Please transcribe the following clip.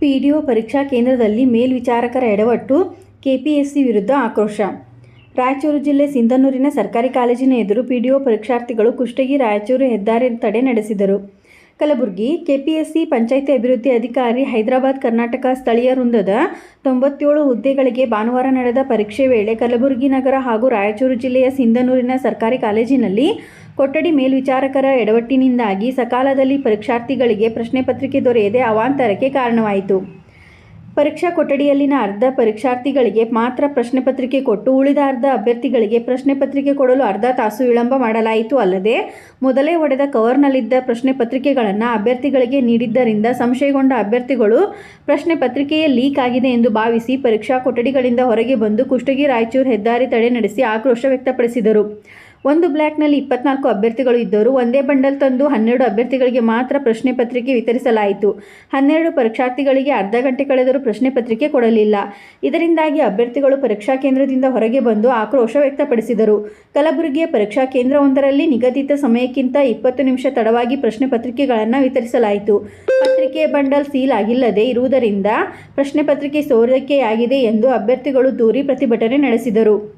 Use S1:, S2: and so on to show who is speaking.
S1: PDO ಪರೀಕ್ಷಾ ಕೇಂದ್ರದಲ್ಲಿ ಮೇಲ್ವಿಚಾರಕರ ಎಡವಟ್ಟು, ಕೆಪಿಎಸ್ಸಿ ವಿರುದ್ಧ ಆಕ್ರೋಶ. ರಾಯಚೂರು ಜಿಲ್ಲೆ ಸಿಂಧನೂರಿನ ಸರ್ಕಾರಿ ಕಾಲೇಜಿನ ಎದುರು ಪಿಡಿಒ ಪರೀಕ್ಷಾರ್ಥಿಗಳು ಕುಷ್ಟಗಿ ರಾಯಚೂರು ಹೆದ್ದಾರಿ ತಡೆ ನಡೆಸಿದರು. ಕಲಬುರಗಿ ಕೆಪಿಎಸ್ಸಿ ಪಂಚಾಯಿತಿ ಅಭಿವೃದ್ಧಿ ಅಧಿಕಾರಿ ಹೈದರಾಬಾದ್ ಕರ್ನಾಟಕ ಸ್ಥಳೀಯ ವೃಂದದ ತೊಂಬತ್ತೇಳು ಹುದ್ದೆಗಳಿಗೆ ಭಾನುವಾರ ನಡೆದ ಪರೀಕ್ಷೆ ವೇಳೆ ಕಲಬುರಗಿ ನಗರ ಹಾಗೂ ರಾಯಚೂರು ಜಿಲ್ಲೆಯ ಸಿಂಧನೂರಿನ ಸರ್ಕಾರಿ ಕಾಲೇಜಿನಲ್ಲಿ ಕೊಠಡಿ ಮೇಲ್ವಿಚಾರಕರ ಎಡವಟ್ಟಿನಿಂದಾಗಿ ಸಕಾಲದಲ್ಲಿ ಪರೀಕ್ಷಾರ್ಥಿಗಳಿಗೆ ಪ್ರಶ್ನೆ ಪತ್ರಿಕೆ ದೊರೆಯದೆ ಅವಾಂತರಕ್ಕೆ ಕಾರಣವಾಯಿತು. ಪರೀಕ್ಷಾ ಕೊಠಡಿಯಲ್ಲಿನ ಅರ್ಧ ಪರೀಕ್ಷಾರ್ಥಿಗಳಿಗೆ ಮಾತ್ರ ಪ್ರಶ್ನೆ ಪತ್ರಿಕೆ ಕೊಟ್ಟು ಉಳಿದ ಅರ್ಧ ಅಭ್ಯರ್ಥಿಗಳಿಗೆ ಪ್ರಶ್ನೆ ಪತ್ರಿಕೆ ಕೊಡಲು ಅರ್ಧ ತಾಸು ವಿಳಂಬ ಮಾಡಲಾಯಿತು. ಅಲ್ಲದೆ, ಮೊದಲೇ ಒಡೆದ ಕವರ್ನಲ್ಲಿದ್ದ ಪ್ರಶ್ನೆ ಪತ್ರಿಕೆಗಳನ್ನು ಅಭ್ಯರ್ಥಿಗಳಿಗೆ ನೀಡಿದ್ದರಿಂದ ಸಂಶಯಗೊಂಡ ಅಭ್ಯರ್ಥಿಗಳು ಪ್ರಶ್ನೆ ಪತ್ರಿಕೆಯೇ ಲೀಕ್ ಆಗಿದೆ ಎಂದು ಭಾವಿಸಿ ಪರೀಕ್ಷಾ ಕೊಠಡಿಗಳಿಂದ ಹೊರಗೆ ಬಂದು ಕುಷ್ಟಗಿ ರಾಯಚೂರು ಹೆದ್ದಾರಿ ತಡೆ ನಡೆಸಿ ಆಕ್ರೋಶ ವ್ಯಕ್ತಪಡಿಸಿದರು. ಒಂದು ಬ್ಲಾಕ್ನಲ್ಲಿ ಇಪ್ಪತ್ನಾಲ್ಕು ಅಭ್ಯರ್ಥಿಗಳು ಇದ್ದರು ಒಂದೇ ಬಂಡಲ್ ತಂದು ಹನ್ನೆರಡು ಅಭ್ಯರ್ಥಿಗಳಿಗೆ ಮಾತ್ರ ಪ್ರಶ್ನೆ ಪತ್ರಿಕೆ ವಿತರಿಸಲಾಯಿತು. ಹನ್ನೆರಡು ಪರೀಕ್ಷಾರ್ಥಿಗಳಿಗೆ ಅರ್ಧ ಗಂಟೆ ಕಳೆದರೂ ಪ್ರಶ್ನೆ ಪತ್ರಿಕೆ ಕೊಡಲಿಲ್ಲ. ಇದರಿಂದಾಗಿ ಅಭ್ಯರ್ಥಿಗಳು ಪರೀಕ್ಷಾ ಕೇಂದ್ರದಿಂದ ಹೊರಗೆ ಬಂದು ಆಕ್ರೋಶ ವ್ಯಕ್ತಪಡಿಸಿದರು. ಕಲಬುರಗಿಯ ಪರೀಕ್ಷಾ ಕೇಂದ್ರವೊಂದರಲ್ಲಿ ನಿಗದಿತ ಸಮಯಕ್ಕಿಂತ ಇಪ್ಪತ್ತು ನಿಮಿಷ ತಡವಾಗಿ ಪ್ರಶ್ನೆ ಪತ್ರಿಕೆಗಳನ್ನು ವಿತರಿಸಲಾಯಿತು. ಪತ್ರಿಕೆ ಬಂಡಲ್ ಸೀಲ್ ಆಗಿಲ್ಲದೆ ಇರುವುದರಿಂದ ಪ್ರಶ್ನೆ ಪತ್ರಿಕೆ ಸೋರಿಕೆಯಾಗಿದೆ ಎಂದು ಅಭ್ಯರ್ಥಿಗಳು ದೂರಿ ಪ್ರತಿಭಟನೆ ನಡೆಸಿದರು.